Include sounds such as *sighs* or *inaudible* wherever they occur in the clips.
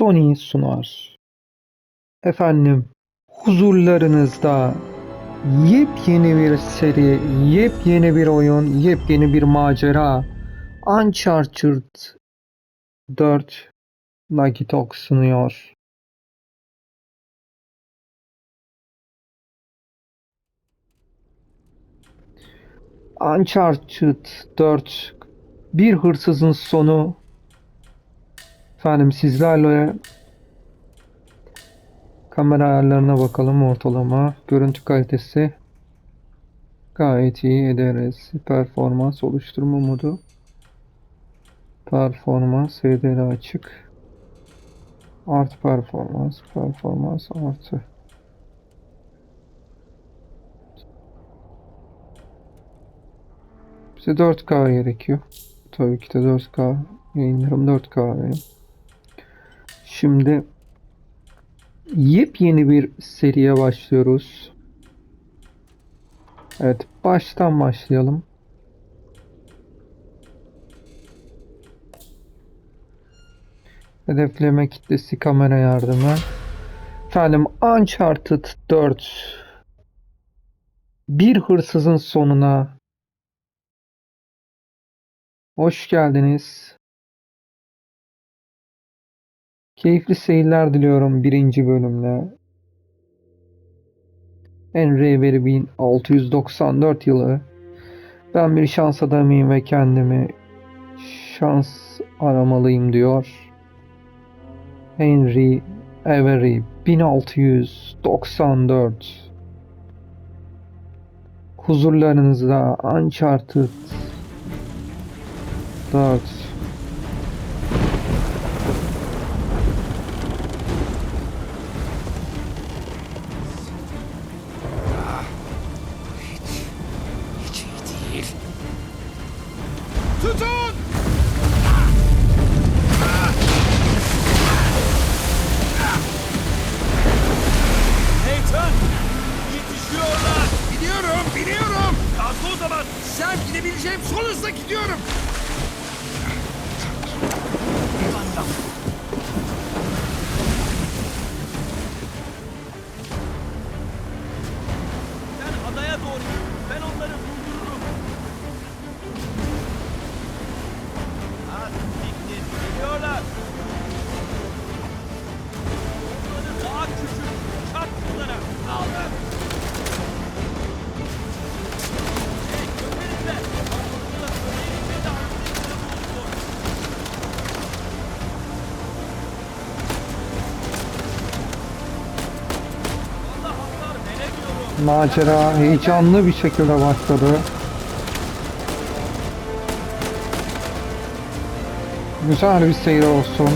Sony sunar. Efendim, huzurlarınızda yepyeni bir seri, yepyeni bir oyun, yepyeni bir macera. Uncharted 4 Lucky Talk sunuyor. Uncharted 4 Bir hırsızın sonu Efendim sizlerle kamera ayarlarına bakalım ortalama. Görüntü kalitesi gayet iyi ederiz. Performans oluşturma modu. Performans HDR açık. Artı performans, performans artı. Bize 4K gerekiyor. Tabii ki de 4K. Yayınlarım 4K benim. Şimdi yepyeni bir seriye başlıyoruz. Evet, baştan başlayalım. Hedefleme kitlesi kamera yardımı. Efendim Uncharted 4 Bir hırsızın sonuna Hoş geldiniz. Keyifli seyirler diliyorum birinci bölümle. Henry Berry 1694 yılı. Ben bir şans adamıyım ve kendimi şans aramalıyım diyor. Henry Avery 1694 Huzurlarınızda Uncharted 4 Sen gidebileceğim son hızla gidiyorum. Sen Macera heyecanlı bir şekilde başladı. Güzel bir seyir olsun.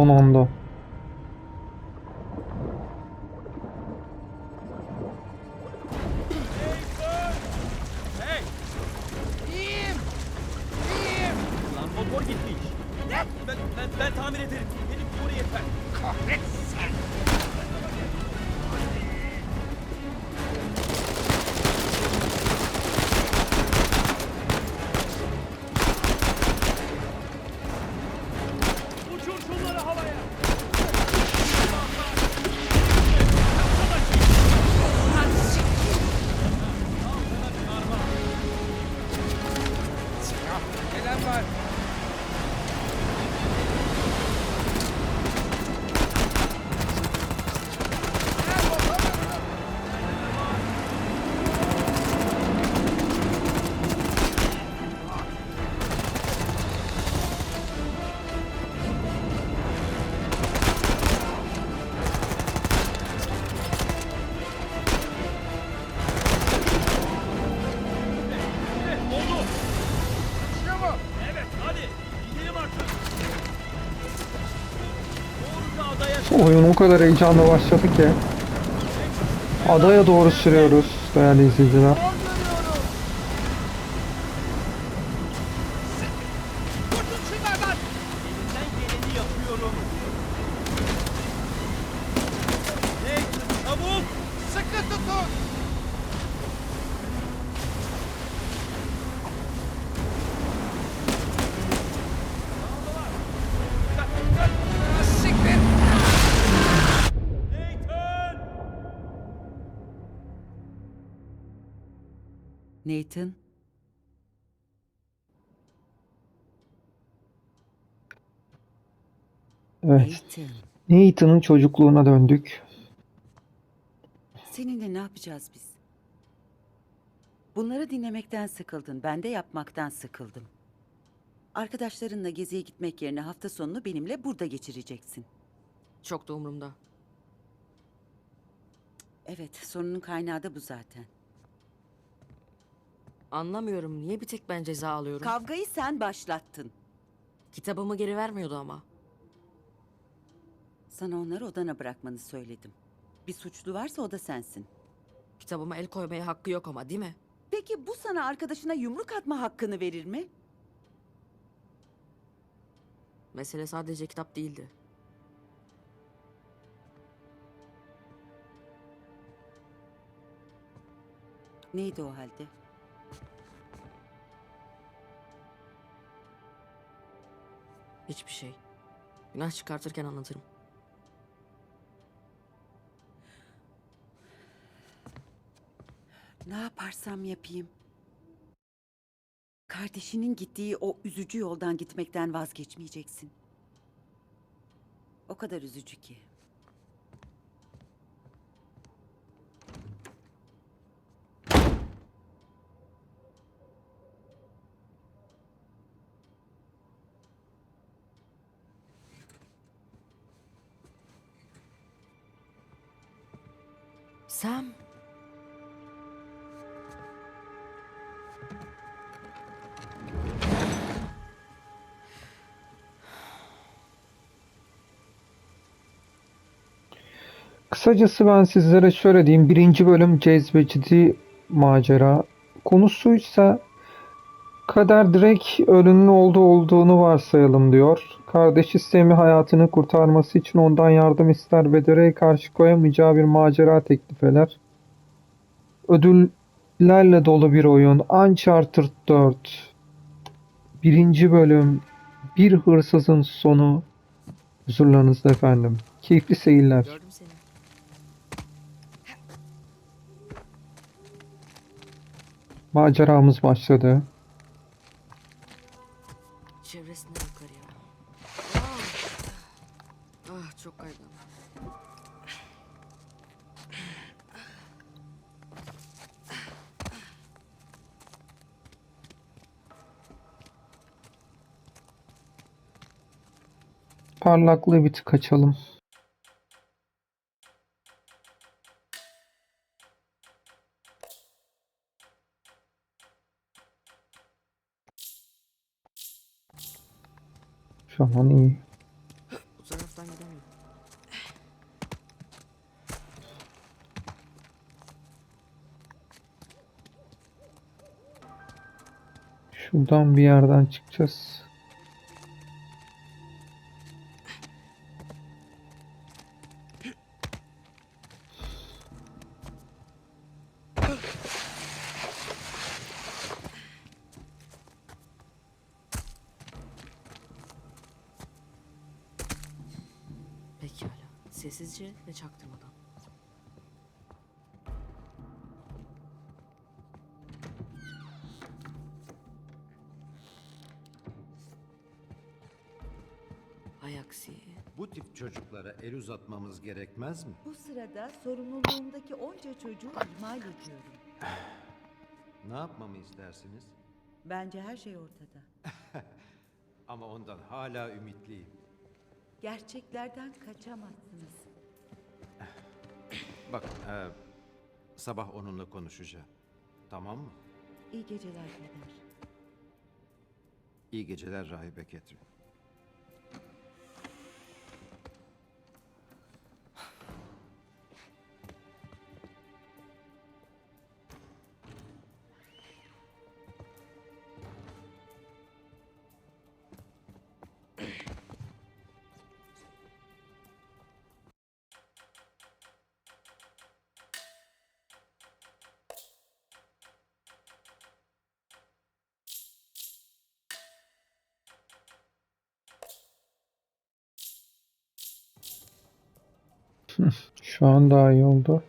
Son anda. Kadar heyecanla başladı ki. Adaya doğru sürüyoruz değerli izleyiciler. Nathan, Evet. Nathan. Nathan'ın çocukluğuna döndük. Seninle ne yapacağız biz? Bunları dinlemekten sıkıldın. Ben de yapmaktan sıkıldım. Arkadaşlarınla geziye gitmek yerine hafta sonunu benimle burada geçireceksin. Çok da umurumda. Evet, sorunun kaynağı da bu zaten. Anlamıyorum niye bir tek ben ceza alıyorum. Kavgayı sen başlattın. Kitabımı geri vermiyordu ama. Sana onları odana bırakmanı söyledim. Bir suçlu varsa o da sensin. Kitabıma el koymaya hakkı yok ama değil mi? Peki bu sana arkadaşına yumruk atma hakkını verir mi? Mesele sadece kitap değildi. Neydi o halde? Hiçbir şey. Günah çıkartırken anlatırım. Ne yaparsam yapayım. Kardeşinin gittiği o üzücü yoldan gitmekten vazgeçmeyeceksin. O kadar üzücü ki. Sam. Kısacası ben sizlere şöyle diyeyim. Birinci bölüm cezbecici macera. Konusuysa kader direkt ölünün oldu olduğunu varsayalım diyor. Kardeşi Sam'i hayatını kurtarması için ondan yardım ister ve Drake'e karşı koyamayacağı bir macera teklif eder. Ödüllerle dolu bir oyun. Uncharted 4. Birinci bölüm. Bir hırsızın sonu. Huzurlarınızda efendim. Keyifli seyirler. Gördüm seni. Maceramız başladı. Ah çok kaygan. Parlaklığı bir tık açalım. Şu an iyi. Şuradan bir yerden çıkacağız. Pekala. Sessizce ve çaktırmadan. Çocuklara el uzatmamız gerekmez mi? Bu sırada sorumluluğumdaki onca çocuğu ihmal ediyorum. *sighs* Ne yapmamı istersiniz? Bence her şey ortada. *laughs* Ama ondan hala ümitliyim. Gerçeklerden kaçamazsınız. *sighs* Bak, e, sabah onunla konuşacağım. Tamam mı? İyi geceler Peder. İyi geceler Rahibe Ketrin. Şu an daha iyi oldu.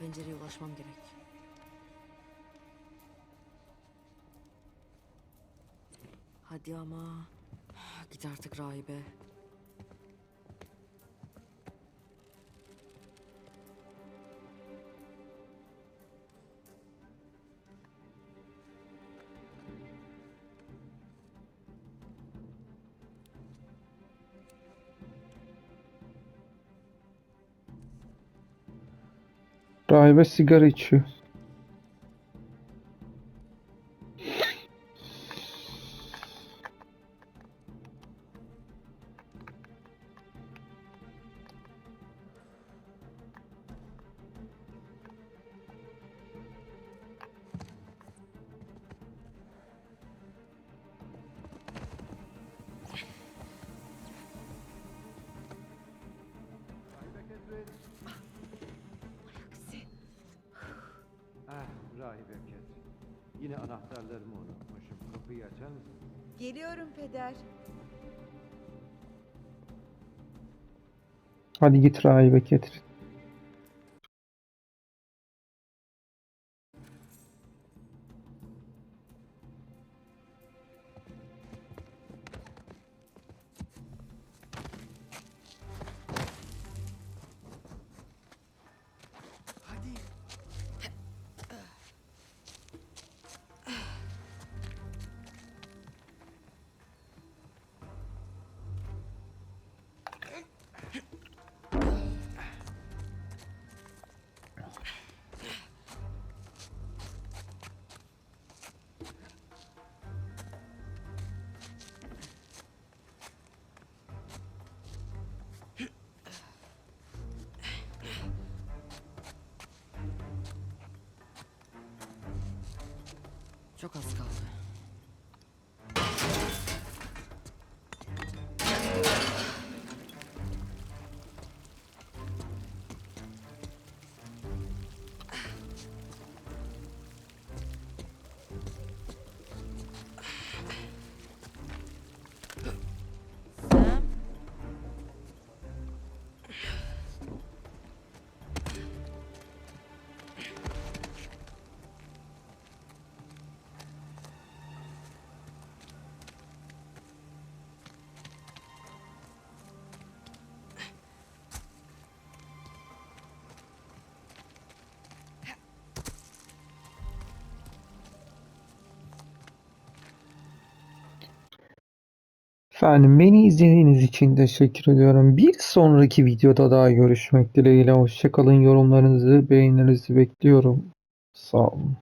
Pencereye ulaşmam gerek. Hadi ama. Git artık rahibe. Rahibe sigara içiyor. Yine anahtarlarımı unutmuşum. Kapıyı açar mısın? Geliyorum peder. Hadi git rahibe getir. 許可使う Efendim beni izlediğiniz için teşekkür ediyorum. Bir sonraki videoda daha görüşmek dileğiyle. Hoşçakalın. Yorumlarınızı, beğenilerinizi bekliyorum. Sağ olun.